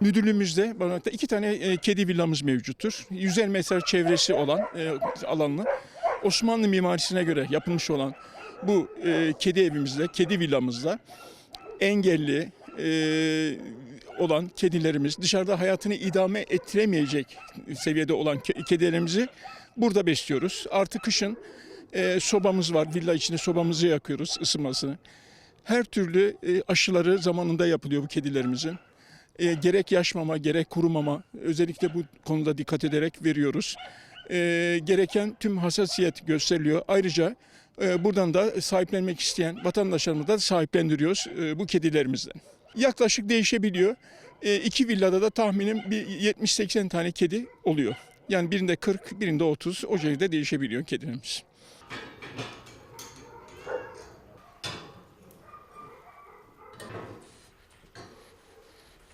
müdürlüğümüzde iki tane e, kedi villamız mevcuttur. 150 metre çevresi olan e, alanlı. Osmanlı mimarisine göre yapılmış olan bu e, kedi evimizde, kedi villamızda engelli olan kedilerimiz, dışarıda hayatını idame ettiremeyecek seviyede olan ke- kedilerimizi burada besliyoruz. Artı kışın sobamız var, villa içinde sobamızı yakıyoruz ısınmasını. Her türlü aşıları zamanında yapılıyor bu kedilerimizin. E, gerek yaşmama, gerek kurumama özellikle bu konuda dikkat ederek veriyoruz. E, gereken tüm hassasiyet gösteriliyor. Ayrıca e, buradan da sahiplenmek isteyen vatandaşlarımızı da sahiplendiriyoruz e, bu kedilerimizden. Yaklaşık değişebiliyor. E, iki villada da tahminim bir 70-80 tane kedi oluyor. Yani birinde 40, birinde 30 o şekilde değişebiliyor kedilerimiz.